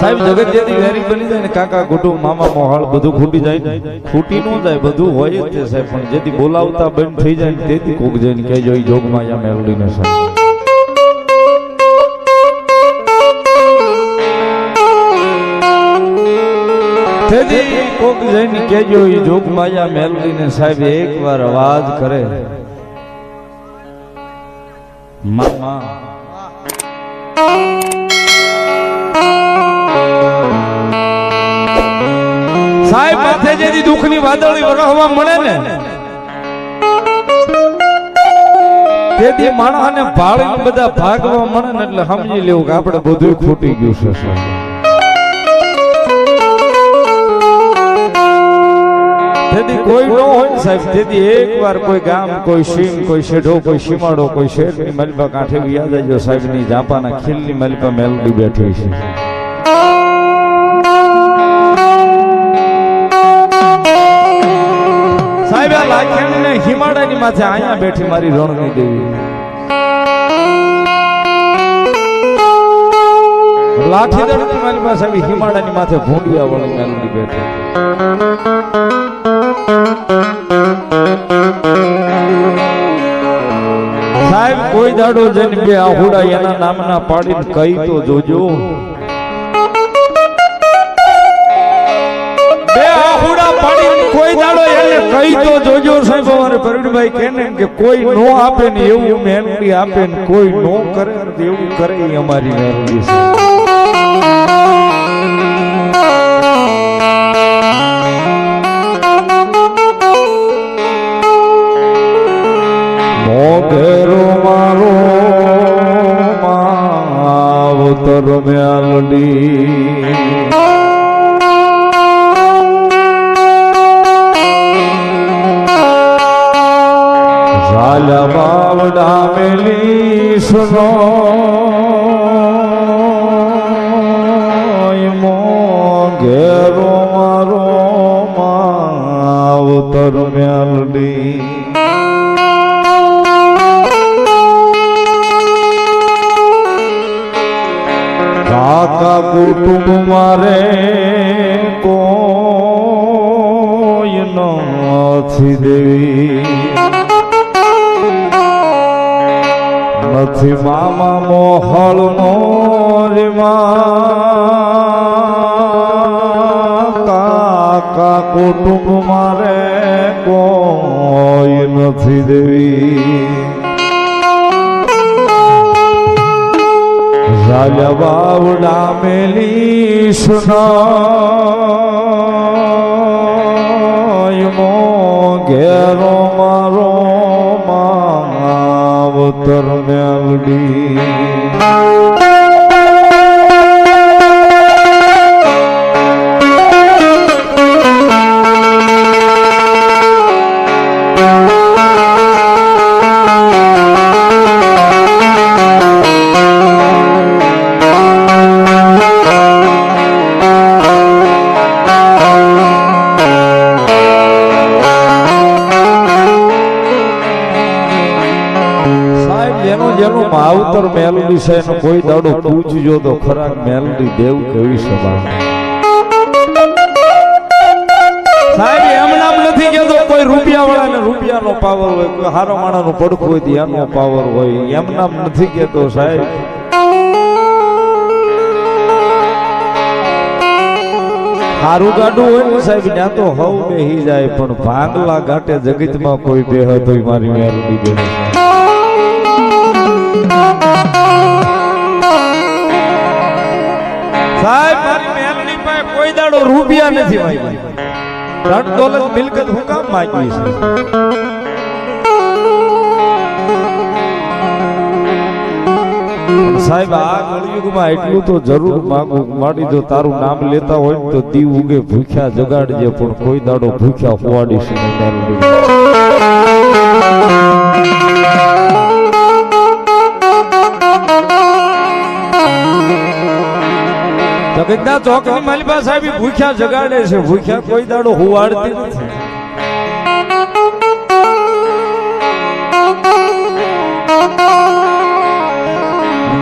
સાહેબ જગત જેથી વેરી બની જાય ને કાકા કુટુંબ મામા, મોહાળ, બધું ખૂટી જાય. ખૂટી ન જાય, બધું હોય જ સાહેબ, પણ જેથી બોલાવતા બંધ થઈ જાય તેથી કોક જઈને કહેજો એ જોગમાં યા મેલડીને સાહેબ. તેથી કોક જઈને કહેજો, ઈ જોગમાયા મેલડીને સાહેબ, એકવાર અવાજ કરે. મામા. સાહેબ, માથે જેથી દુઃખની વાદળી વરહવા મળે ને, તેથી માણસને ભાળી બધા ભાગવા મળે ને એટલે સમજી લેવું કે આપણે બધું ખૂટી ગયું છે તેથી કોઈ ન હોય ને સાહેબ, તેથી એકવાર કોઈ ગામ, કોઈ સીમ કોઈ શેઢો, કોઈ સીમાડો કોઈ શેઠની મલબા કાંઠે યાદ આવજો સાહેબની જાપાના ખીલની મલબા મેલડી બેઠી છે. સાહેબ આ લાખેણીને હિમાલયની માથે અહીંયા બેઠી મારી રણની દેવી. લાઠી દળની મારી પાસે આવી હિમાલયની માથે ભૂંડિયા વાળી મેલડી બેઠી. સાહેબ, કોઈ દાડો જઈને બે આહુડા એના નામના પાડીને કહી તો જોજો. કઈ તો જોજો સાહેબ, અમારે પ્રવીણભાઈ કહે ને કે કોઈ નો આપે ને એવું મહેનતી આપે ને કોઈ નો કરે એવું કરે એ અમારી છે. કાકા કુટુંબ મારે કોઈ નથી દેવી નથી મામા મોહળ મોરમાં કાકા કુટુંબ મારે કોઈ નથી દેવી રાજા બાવડા મેલી સુનાય મો ઘેરો મારો માવતર મેલડી જેનું માવતર મેલડી છે કોઈ દાડો પૂછજો તો ખરા મેલડી દેવ કેવી સભા સાહેબ, એમ નામ નથી કેતો કોઈ રૂપિયા વાળાને રૂપિયાનો પાવર હોય, કોઈ હારો માણાનું પડખું હોય ત્યાંનો પાવર હોય. એમ નામ નથી કેતો સાહેબ. હારું ગાડું હોય ને સાહેબ, ત્યાં તો હવ બેહી જાય, પણ ભાંગલા ઘાટે જગતમાં કોઈ બેહ તો મારી મેલડી બેહે. સાહેબ, મારી મેલડી પાસે કોઈ દાડો રૂપિયા નથી માંગ્યા ધન દોલત મિલકત હું કામ માંગવી છે? સાહેબ, આ કળિયુગમાં એટલું તો જરૂર માંગુ માડી જો તારું નામ લેતા હોય તો દીવ ઉગે ભૂખ્યા જગાડજે, પણ કોઈ દાડો ભૂખ્યા હોવાડીશ નહીં જગતના ચોકની માલિકા સાહેબ ભૂખ્યા જગાડે છે. ભૂખ્યા કોઈ દાડો હુવાડતી નથી.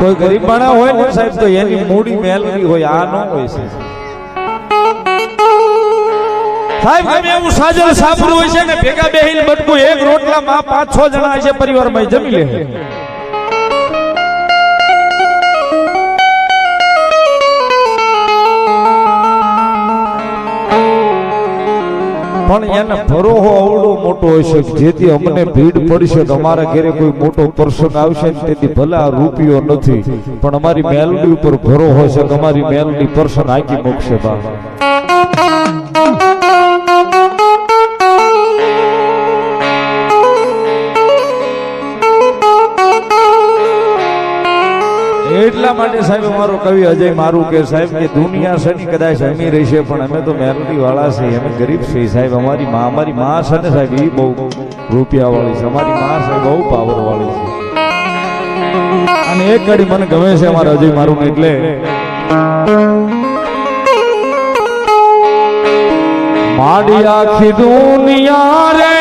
કોઈ ગરીબ માણા હોય ને સાહેબ, તો એની મૂડી મેલવી હોય, આ ન હોય છે સાહેબ ગમે એવું સાજલ સાપરું હોય છે ને, ભેગા બેહીને બટકું એક રોટલામાં પાંચ છ જણા છે, પરિવારમાં જમી લે. પણ એને ભરોહો અવડો મોટો હશે છે જેથી અમને ભીડ પડશે અમારા ઘરે કોઈ મોટો પર્સન આવશે તેથી ભલે આ રૂપિયો નથી. પણ અમારી મેલડી ઉપર ભરોહો છે અમારી મેલડી પર્સન આંકી મૂકશે બા. એટલા માટે સાહેબ અમારો કવિ અજય મારું કે સાહેબ કે દુનિયા છે ને કદાચ અમી રહી છે પણ અમે તો મેલડી વાળા છે અમે ગરીબ છીએ સાહેબ, અમારી માં અમારી માં છે ને સાહેબ એ બહુ રૂપિયા વાળી છે, અમારી માં છે બહુ પાવર વાળી છે. અને એક ઘડી મને ગમે છે અમારા અજય મારું એટલે માડી આખી દુનિયા રે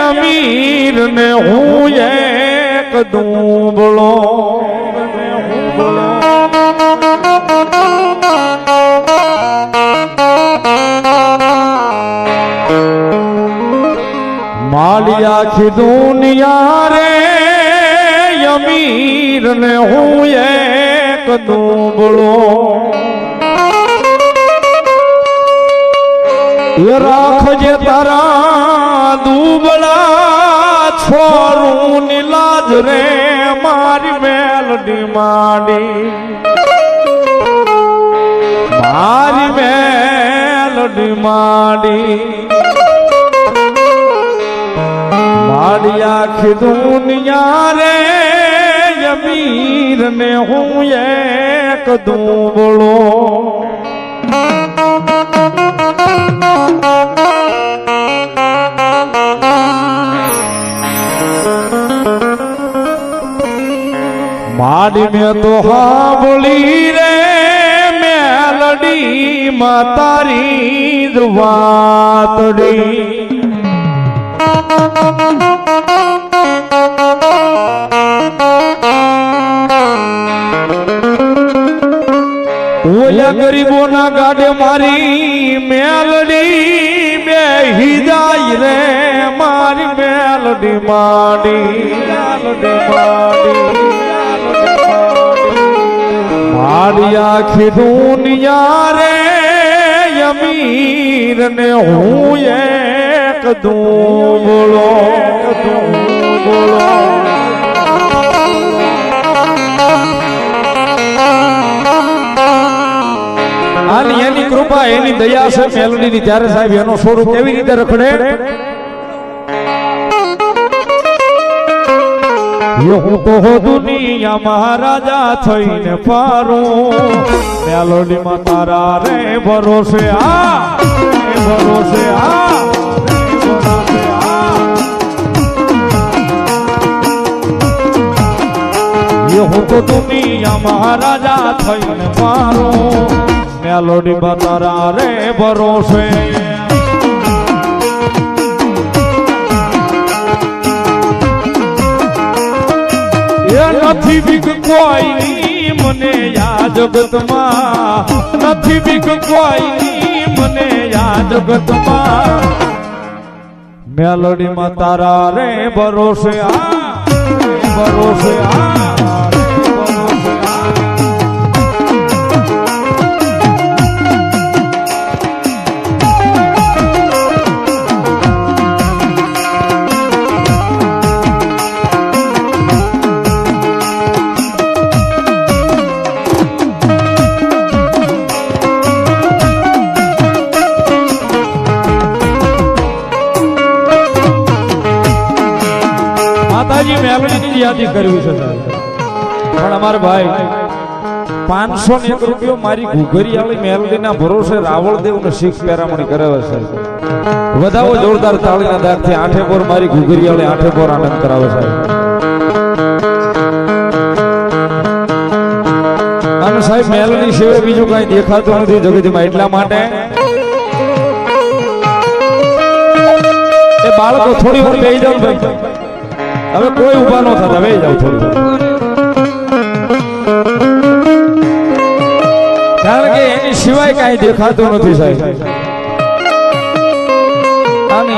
અમીર ને હું એક દુંબળો માડી આખી દુનિયા રે અમીર ને હું એક દુબળો. રાખજે તારા દુબળા છોરું નીલાજ રે, મારી મેલડી માડી. મારી મેલડી માડી. માડી આખી દુનિયા રે અમીર ને હું એક દુબળો માડી મેં તો હાંભળી રે મેલડી માં વાતડી. ઓલા ગરીબોના ગાડે મારી મેલડી બે હિદાય રે, મારી મેલડી માડી. મારી આખી દુનિયા રે અમીર ને હું એક દુબળો દુબળો આની એની કૃપા, એની દયા છે મેલડી ની ત્યારે સાહેબ એનો સ્વરૂપ કેવી રીતે રખડે? હું તો હો દુનિયા મહારાજા થઈને પારું. મેલોડી માં તારા રે ભરોસે આ ભરોસે આ હું તો દુનિયા મહારાજા થઈને મારો. મેલોડી બતારા રે ભરોસે. એ નથી બીક કોઈ મને આ જગતમાં. નથી બીક કોઈ મને આ જગતમાં. મેલોડીમાં તારા રે ભરોસે આ ભરોસે આ મેલડીની કર્યું છે પણ અમારા ભાઈ પાંચસો ને એક રૂપિયો મારી ઘુઘરી વાળી મેલડીના ભરોસે રાવળદેવ ને શીખ પેરામણી કરાવે છે વધાવો જોરદાર તાળીના દાગથી આઠે પોર મારી ઘુઘરી વાળી આઠે પોર આનંદ કરાવે છે અને સાહેબ મેલડી સિવાય બીજું કઈ દેખાતું નથી જગતમાં એટલા માટે એ બાળકો થોડી વાર બેસી જાવ હવે કોઈ ઊભા ન થતા વે જાવ થોડું કારણ કે એની સિવાય કાંઈ દેખાતું નથી સાહેબ.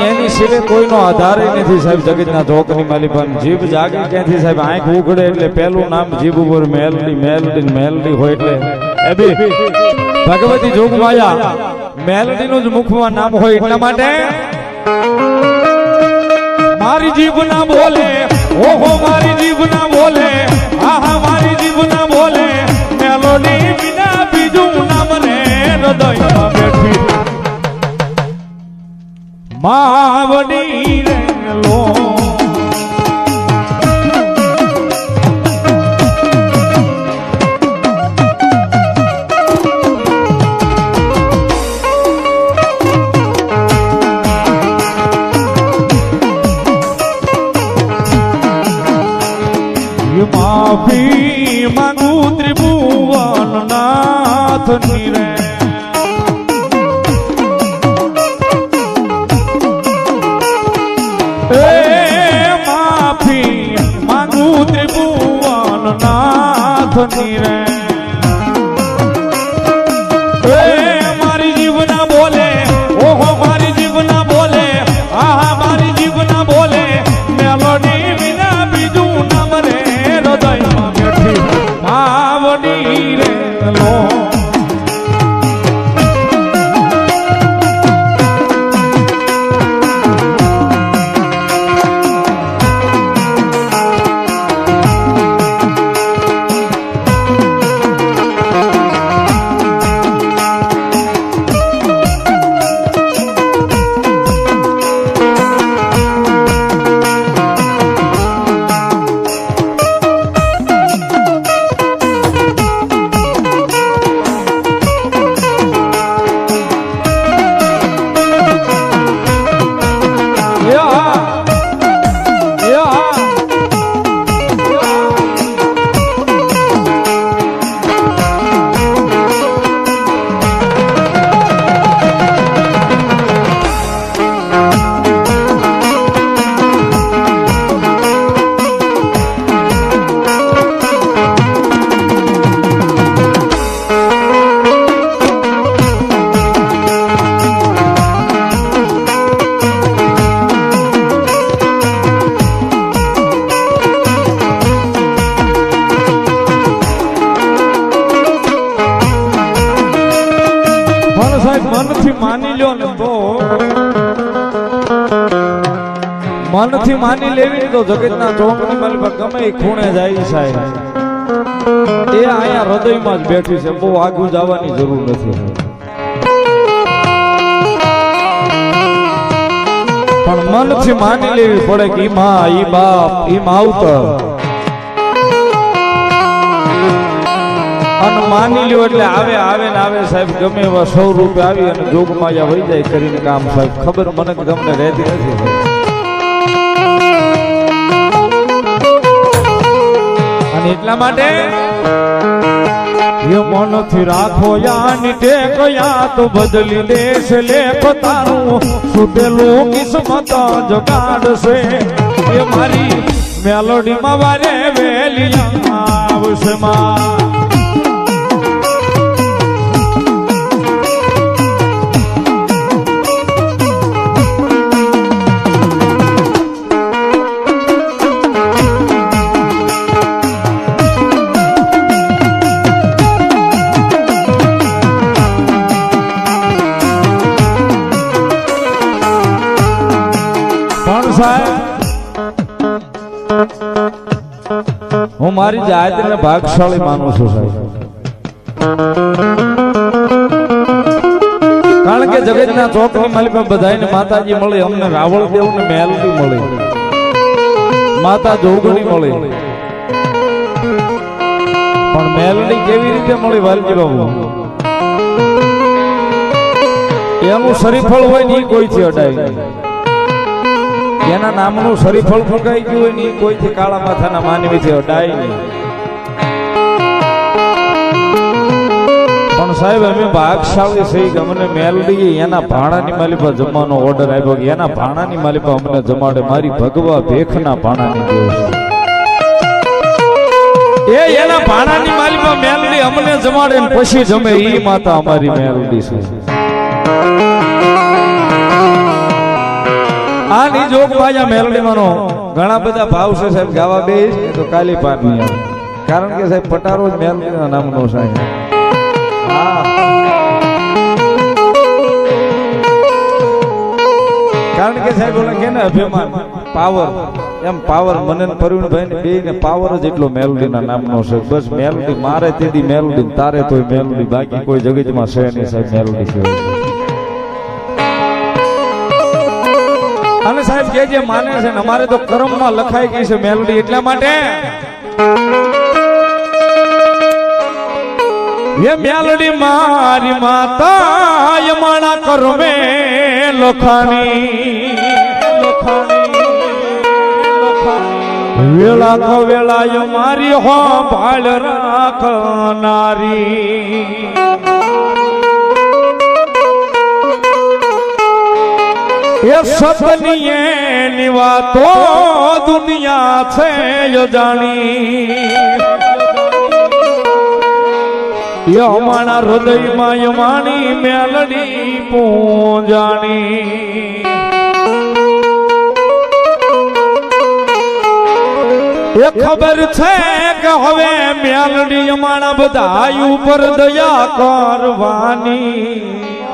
એની સિવાય કોઈનો આધાર નથી સાહેબ જગતના ચોકની માલિકાન જીભ જાગે ક્યાંથી સાહેબ? આંખ ઉગડે એટલે પહેલું નામ જીભ ઉપર મેલડી મેલડી મેલડી હોય એટલે. ભગવતી જોગમાયા. મેલડીનું જ મુખમાં નામ હોય એટલા માટે જીભ ના બોલે, ઓહો, મારી જીભ ના બોલે, આહા, મારી જીભ ના બોલે, મેલોડી વિના બીજું નામ રે, હૃદયમાં બેઠી. માવડી રે લો માંગુ ત્રિભુવન નાથ રે. મનથી માની લ્યો ને તો. મનથી માની લેવી તો જગતના ચોકની માલી પર ગમે ખૂણે જાય સાહેબ. એ અહીંયા હૃદયમાં જ બેઠી છે, બહુ આગું જવાની જરૂર નથી. પણ મનથી માની લેવી પડે કે ઈ માં, ઈ બાપ, ઈ માવતર. અને માની લ્યો એટલે આવે આવે ને આવે સાહેબ ગમે એવા સૌ રૂપે આવી અને જોગમાયા વહી જાય કરીને કામ સાહેબ. ખબર મને તમને રહેતી નથી અને એટલા માટે? એ મનથી રાખો યાની ટેક યાત તો બદલી દેશ લેખ તારું. સુટેલું કિસ્મત જગાડશે એ મારી મેલોડીમાં વારે વેલી આવશે માં. સાહેબ હું મારી જાતને ભાગશાળી માનું છું, સાહેબ. કારણ કે જગતના ચોકની માલિકા બધાને માતાજી મળી, અમને રાવળ દેવ ને મેલડી મળી. માતા જોગણી મળી. પણ મેલડી કેવી રીતે મળી, વાલજી બાબુ? એનું શરીફળ હોય ને કોઈ છે અડાય એના નામનું શરીફળ ફૂંકાઈ ગયું હોય ને કોઈથી કાળા માથાના માનવીથી અડાય નહીં. પણ સાહેબ, અમે ભાગશાળી છે કે અમને મેલડી એના ભાણાની માલી પર જમવાનો ઓર્ડર આવ્યો કે એના ભાણાની માલી પર અમને જમાડે, મારી ભગવા ભેખના ભાણાની દેવ એ એના ભાણાની માલિકા મેલડી અમને જમાડે પછી જમે એ માતા અમારી મેલડી છે. આની જોગ બાજા મેલડીમાંનો ઘણા બધા ભાવ છે સાહેબ ગાવા બે તો કાલી પાર નહીં આવે કારણ કે સાહેબ પટારો જ મેલડીના નામનો સાહેબ. કારણ કે સાહેબ ઓલા કે ને અભિમાન પાવર એમ પાવર મને પ્રવીણભાઈ ને બે ને પાવર જ એટલો મેલોડીના નામનો છે. બસ મેલોડી મારે તેથી મેલોડી તારે તોય મેલોડી બાકી કોઈ જગતમાં છે નહીં સાહેબ મેલોડી સિવાય અને સાહેબ જે જે માને છે ને, અમારે તો કર્મમાં લખાઈ ગઈ છે મેલોડી, એટલા માટે એ મેલડી મારી માતા યમાણા કરમે લોખાણી વેળા તો વેળા મારી હો ભાળ રાખનારી. એ સતની એની વાતો દુનિયા છે યો જાણી. માણા હૃદયમાં યમાણી મેલડી પૂંજાણી. એ ખબર છે કે હવે મેલડી માણા બધા ઉપર દયા કરવાની.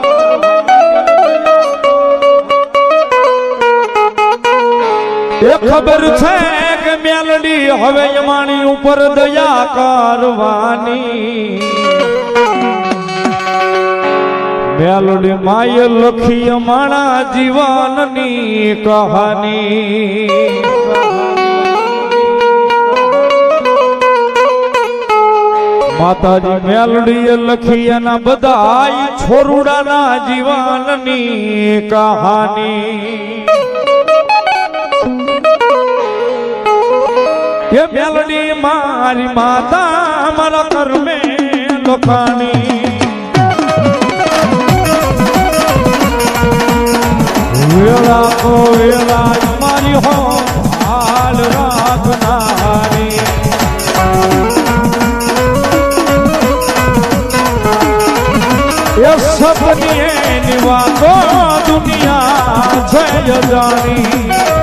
એ ખબર છે કે મેલડી હવે યમાણી ઉપર દયા કરવાની. મેલડી માય લખી યમાણા જીવનની કહાની. માતાજી મેલડીએ લખી એના બધા છોરુડાના જીવનની કહાની. એ મેલડી મારી માતા, મારા કર્મે લોખાણી. વેળા કો વેળા મારી હો, હાલ રાખનારી. એ સપની એની વાતો દુનિયા જય જાણી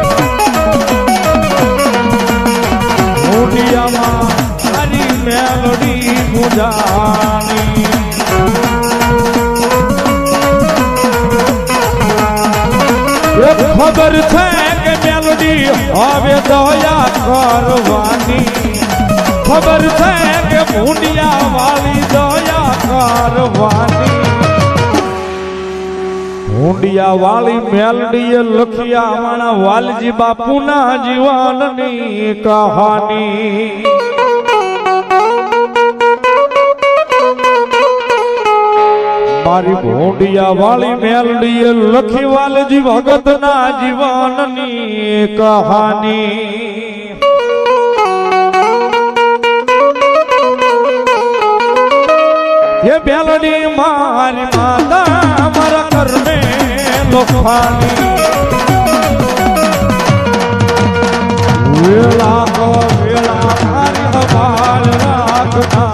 મેલડી ગુજાણી એ ખબર છે કે મેલડી હવે દયા કરવાની. ખબર છે કે મુંડિયા વાળી દયા કરવાની. મુંડિયા વાળી મેલડીએ લખિયા માણા વાલજી બાપુના જીવનની કહાની. મારી ભોંડિયા વાળી મેલડીએ લખી વાલજી, ભગતના જીવનની કહાની. એ બેલડી મારી માતા, મારા કરમે લોખાની વેળા વેળા, મારી હવાલ રાખનારી